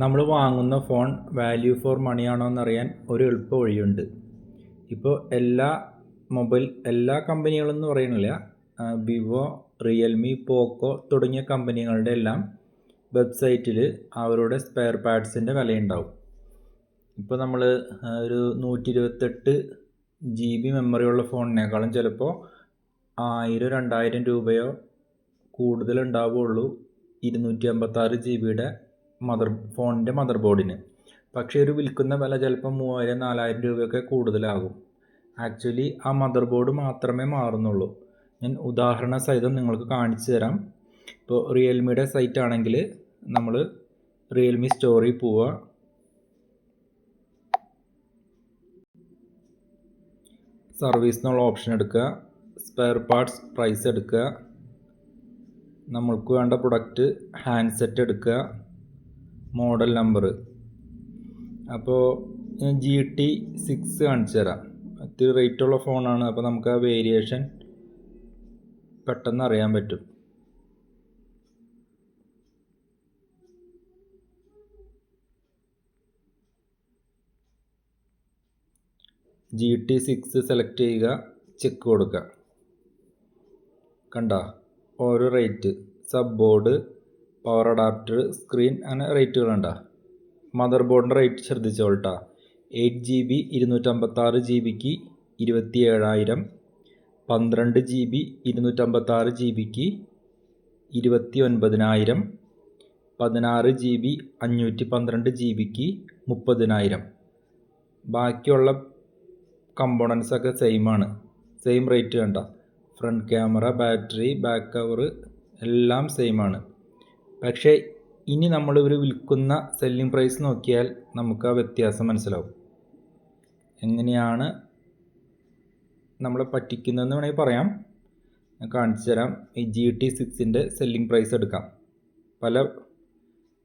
നമ്മൾ വാങ്ങുന്ന phone value four മണിയാണോ എന്നറിയാൻ ഒരു എളുപ്പ വഴിയുണ്ട്. ഇപ്പോൾ എല്ലാ മൊബൈൽ എല്ലാ കമ്പനികളെന്ന് പറയണില്ല വിവോ റിയൽമി പോക്കോ തുടങ്ങിയ കമ്പനികളുടെ എല്ലാം വെബ്സൈറ്റിൽ അവരുടെ സ്പെയർ പാർട്സിന്റെ വിലയുണ്ടാവും. ഇപ്പോൾ നമ്മൾ ഒരു നൂറ്റി ഇരുപത്തെട്ട് ജി ബി മെമ്മറിയുള്ള ഫോണിനേക്കാളും ചിലപ്പോൾ ആയിരം രണ്ടായിരം രൂപയോ കൂടുതലുണ്ടാവുകയുള്ളൂ ഇരുന്നൂറ്റി അമ്പത്താറ് ജി ബിയുടെ മദർ ഫോണിന്റെ മദർ ബോർഡിന് പക്ഷേ ഒരു വിൽക്കുന്ന വില ചിലപ്പോൾ മൂവായിരം നാലായിരം രൂപയൊക്കെ കൂടുതലാകും. ആക്ച്വലി ആ മദർ ബോർഡ് മാത്രമേ മാറുന്നുള്ളൂ. ഞാൻ ഉദാഹരണ സഹിതം നിങ്ങൾക്ക് കാണിച്ചു തരാം. ഇപ്പോൾ റിയൽമിയുടെ സൈറ്റ് ആണെങ്കിൽ നമ്മൾ റിയൽമി സ്റ്റോറിൽ പോവുക സർവീസ് എന്നുള്ള ഓപ്ഷൻ എടുക്കുക. സ്പെയർ പാർട്സ് പ്രൈസ് എടുക്കുക. നമ്മൾക്ക് വേണ്ട പ്രൊഡക്റ്റ് ഹാൻഡ്സെറ്റ് എടുക്കുക. മോഡൽ നമ്പർ അപ്പോൾ ഞാൻ ജി ടി സിക്സ് കാണിച്ചു തരാം. ഇത്തിരി റേറ്റുള്ള ഫോണാണ് അപ്പോൾ നമുക്ക് ആ വേരിയേഷൻ പെട്ടെന്ന് അറിയാൻ പറ്റും. ജി ടി സിക്സ് സെലക്ട് ചെയ്യുക ചെക്ക് കൊടുക്കുക. കണ്ട? ഓരോ rate sub board power adapter screen അങ്ങനെ റേറ്റുകൾ കണ്ട മദർ ബോർഡിന്റെ റേറ്റ് ശ്രദ്ധിച്ചോൾട്ടാ. എയ്റ്റ് ജി ബി ഇരുന്നൂറ്റമ്പത്താറ് ജി ബിക്ക് ഇരുപത്തി ഏഴായിരം പന്ത്രണ്ട് ജി ബി ഇരുന്നൂറ്റമ്പത്താറ് ജി ബിക്ക് ഇരുപത്തി ഒൻപതിനായിരം പതിനാറ് ജി ബി അഞ്ഞൂറ്റി പന്ത്രണ്ട് ജി ബിക്ക് മുപ്പതിനായിരം. ബാക്കിയുള്ള കമ്പോണൻസ് ഒക്കെ സെയിം റേറ്റ് കണ്ട. Front camera battery back cover എല്ലാം സെയിമാണ് പക്ഷേ ഇനി നമ്മൾ ഇവർ വിൽക്കുന്ന സെല്ലിംഗ് പ്രൈസ് നോക്കിയാൽ നമുക്ക് ആ വ്യത്യാസം മനസ്സിലാവും. എങ്ങനെയാണ് നമ്മളെ പറ്റിക്കുന്നതെന്ന് വേണമെങ്കിൽ പറയാം. ഞാൻ കാണിച്ചു തരാം. ഈ ജി ടി സിക്സിന്റെ സെല്ലിംഗ് പ്രൈസ് എടുക്കാം. പല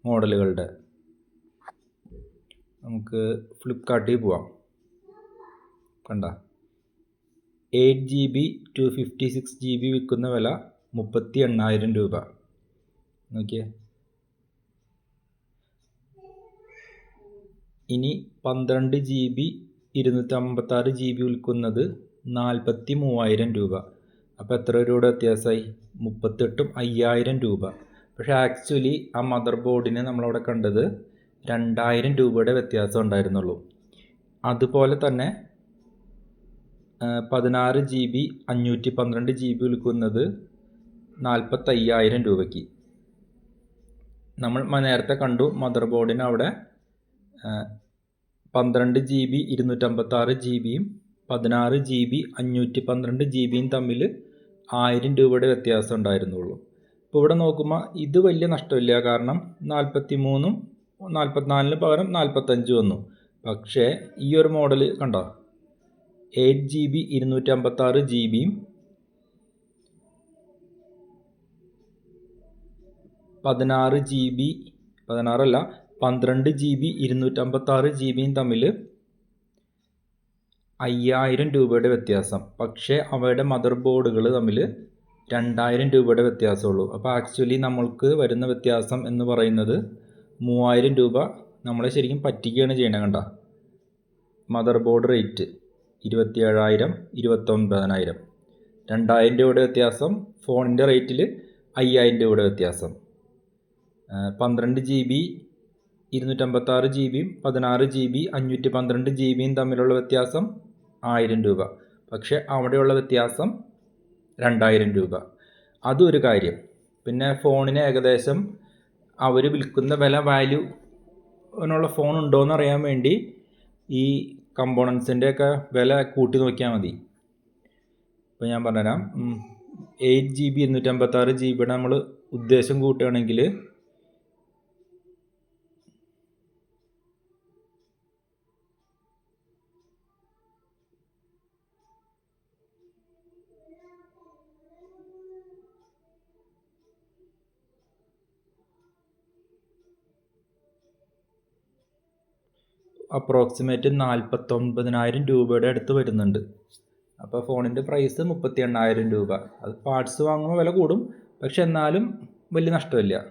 മോഡലുകളുടെ. നമുക്ക് ഫ്ലിപ്കാർട്ടിൽ പോവാം. കണ്ട? Eight G B two fifty six G B വിൽക്കുന്ന വില മുപ്പത്തി എണ്ണായിരം രൂപ. നോക്കിയേ. ഇനി പന്ത്രണ്ട് ജി ബി ഇരുന്നൂറ്റമ്പത്താറ് ജി ബി വിൽക്കുന്നത് നാൽപ്പത്തി മൂവായിരം രൂപ. അപ്പോൾ എത്ര രൂപയുടെ വ്യത്യാസമായി? മുപ്പത്തെട്ടും അയ്യായിരം രൂപ. പക്ഷേ ആക്ച്വലി ആ മദർ ബോർഡിന് നമ്മളവിടെ കണ്ടത് രണ്ടായിരം രൂപയുടെ വ്യത്യാസം ഉണ്ടായിരുന്നുള്ളൂ. അതുപോലെ തന്നെ പതിനാറ് ജി ബി അഞ്ഞൂറ്റി പന്ത്രണ്ട് ജി ബി വിൽക്കുന്നത് നാൽപ്പത്തയ്യായിരം രൂപയ്ക്ക്. നമ്മൾ നേരത്തെ കണ്ടു മദർ ബോർഡിന് അവിടെ പന്ത്രണ്ട് ജി ബി ഇരുന്നൂറ്റമ്പത്താറ് ജി ബിയും പതിനാറ് ജി ബി അഞ്ഞൂറ്റി പന്ത്രണ്ട് ജി ബിയും തമ്മിൽ ആയിരം രൂപയുടെ വ്യത്യാസം ഉണ്ടായിരുന്നുള്ളൂ. ഇപ്പോൾ ഇവിടെ നോക്കുമ്പോൾ ഇത് വലിയ നഷ്ടമില്ല. കാരണം നാൽപ്പത്തി മൂന്നും നാൽപ്പത്തിനാലിന് പകരം നാൽപ്പത്തഞ്ച് വന്നു. പക്ഷേ ഈ ഒരു മോഡൽ കണ്ടോ? എയ്റ്റ് ജി ബി ഇരുന്നൂറ്റമ്പത്താറ് ജി ബിയും പതിനാറ് ജി ബി പതിനാറല്ല പന്ത്രണ്ട് ജി ബി ഇരുന്നൂറ്റമ്പത്താറ് ജി ബിയും തമ്മിൽ അയ്യായിരം രൂപയുടെ വ്യത്യാസം. പക്ഷേ അവയുടെ മദർ ബോർഡുകൾ തമ്മിൽ രണ്ടായിരം രൂപയുടെ വ്യത്യാസമുള്ളൂ. അപ്പോൾ ആക്ച്വലി നമ്മൾക്ക് വരുന്ന വ്യത്യാസം എന്ന് പറയുന്നത് മൂവായിരം രൂപ നമ്മളെ ശരിക്കും പറ്റിക്കുകയാണ് ചെയ്യണത് കണ്ട. മദർ ബോർഡ് റേറ്റ് ഇരുപത്തി ഏഴായിരം ഇരുപത്തൊൻപതിനായിരം രണ്ടായിരം രൂപയുടെ വ്യത്യാസം ഫോണിന്റെ റേറ്റിൽ അയ്യായിരം രൂപയുടെ വ്യത്യാസം. പന്ത്രണ്ട് ജി ബി ഇരുന്നൂറ്റമ്പത്താറ് ജി ബിയും പതിനാറ് ജി ബി അഞ്ഞൂറ്റി പന്ത്രണ്ട് ജി ബിയും തമ്മിലുള്ള വ്യത്യാസം ആയിരം രൂപ. പക്ഷേ അവിടെയുള്ള വ്യത്യാസം രണ്ടായിരം രൂപ. അതും ഒരു കാര്യം. പിന്നെ ഫോണിന് ഏകദേശം അവർ വിൽക്കുന്ന വില വാല്യൂ അതിനുള്ള ഫോൺ ഉണ്ടോയെന്ന് അറിയാൻ വേണ്ടി ഈ കമ്പോണൻസിന്റെ ഒക്കെ വില കൂട്ടി നോക്കിയാൽ മതി. ഇപ്പോൾ ഞാൻ പറഞ്ഞുതരാം. എയ്റ്റ് ജി ബി ഇരുന്നൂറ്റമ്പത്താറ് ജി ബിയുടെ നമ്മൾ ഉദ്ദേശം കൂട്ടുകയാണെങ്കിൽ അപ്രോക്സിമേറ്റ് നാൽപ്പത്തൊൻപതിനായിരം രൂപയുടെ അടുത്ത് വരുന്നുണ്ട്. അപ്പോൾ ഫോണിന്റെ പ്രൈസ് മുപ്പത്തി എണ്ണായിരം രൂപ. അത് പാർട്സ് വാങ്ങുമ്പോൾ വില കൂടും. പക്ഷെ എന്നാലും വലിയ നഷ്ടമില്ല.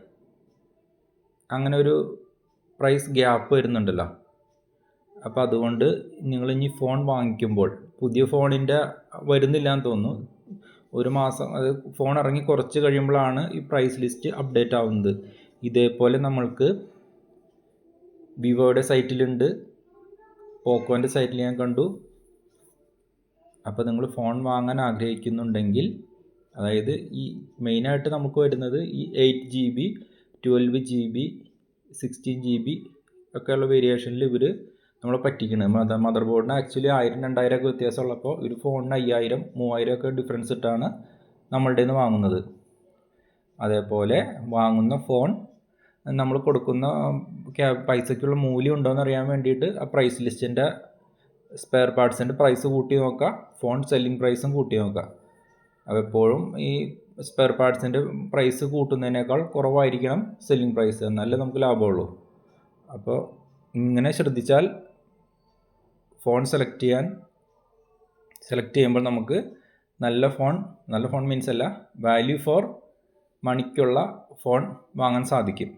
അങ്ങനെ ഒരു പ്രൈസ് ഗ്യാപ്പ് വരുന്നുണ്ടല്ലോ. അപ്പോൾ അതുകൊണ്ട് നിങ്ങൾ ഇനി ഫോൺ വാങ്ങിക്കുമ്പോൾ പുതിയ ഫോണിന്റെ വരുന്നില്ല എന്ന് തോന്നുന്നു. ഒരു മാസം അത് ഫോൺ ഇറങ്ങി കുറച്ച് കഴിയുമ്പോഴാണ് ഈ പ്രൈസ് ലിസ്റ്റ് അപ്ഡേറ്റ് ആവുന്നത്. ഇതേപോലെ നമ്മൾക്ക് വിവോയുടെ സൈറ്റിലുണ്ട്. പോക്കോന്റെ സൈറ്റിൽ ഞാൻ കണ്ടു. അപ്പോൾ നിങ്ങൾ ഫോൺ വാങ്ങാൻ ആഗ്രഹിക്കുന്നുണ്ടെങ്കിൽ അതായത് ഈ മെയിനായിട്ട് നമുക്ക് വരുന്നത് ഈ eight G B twelve G B sixteen G B ഒക്കെയുള്ള വേരിയേഷനിൽ ഇവർ നമ്മളെ പറ്റിക്കുന്നത് മദർ ബോർഡിന് ആക്ച്വലി ആയിരം രണ്ടായിരം ഒക്കെ വ്യത്യാസമുള്ളപ്പോൾ ഒരു ഫോണിന് അയ്യായിരം മൂവായിരം ഒക്കെ ഡിഫറൻസ് ഇട്ടാണ് നമ്മളുടെ നിന്ന് വാങ്ങുന്നത്. അതേപോലെ വാങ്ങുന്ന ഫോൺ നമ്മൾ കൊടുക്കുന്ന പൈസയ്ക്കുള്ള മൂല്യം ഉണ്ടോ എന്ന് അറിയാൻ വേണ്ടിയിട്ട് ആ പ്രൈസ് ലിസ്റ്റിന്റെ സ്പെയർ പാർട്സിന്റെ പ്രൈസ് കൂട്ടി നോക്കുക ഫോൺ സെല്ലിംഗ് പ്രൈസും കൂട്ടി നോക്കുക അപ്പോൾ എപ്പോഴും ഈ സ്പെയർ പാർട്സിന്റെ പ്രൈസ് കൂട്ടുന്നതിനേക്കാൾ കുറവായിരിക്കണം സെല്ലിംഗ് പ്രൈസ് എന്നാലേ നമുക്ക് ലാഭമുള്ളൂ. അപ്പോൾ ഇങ്ങനെ ശ്രദ്ധിച്ചാൽ ഫോൺ സെലക്ട് ചെയ്യാൻ സെലക്ട് ചെയ്യുമ്പോൾ നമുക്ക് നല്ല ഫോൺ നല്ല ഫോൺ മീൻസ് അല്ല വാല്യൂ ഫോർ മണിക്കുള്ള ഫോൺ വാങ്ങാൻ സാധിക്കും.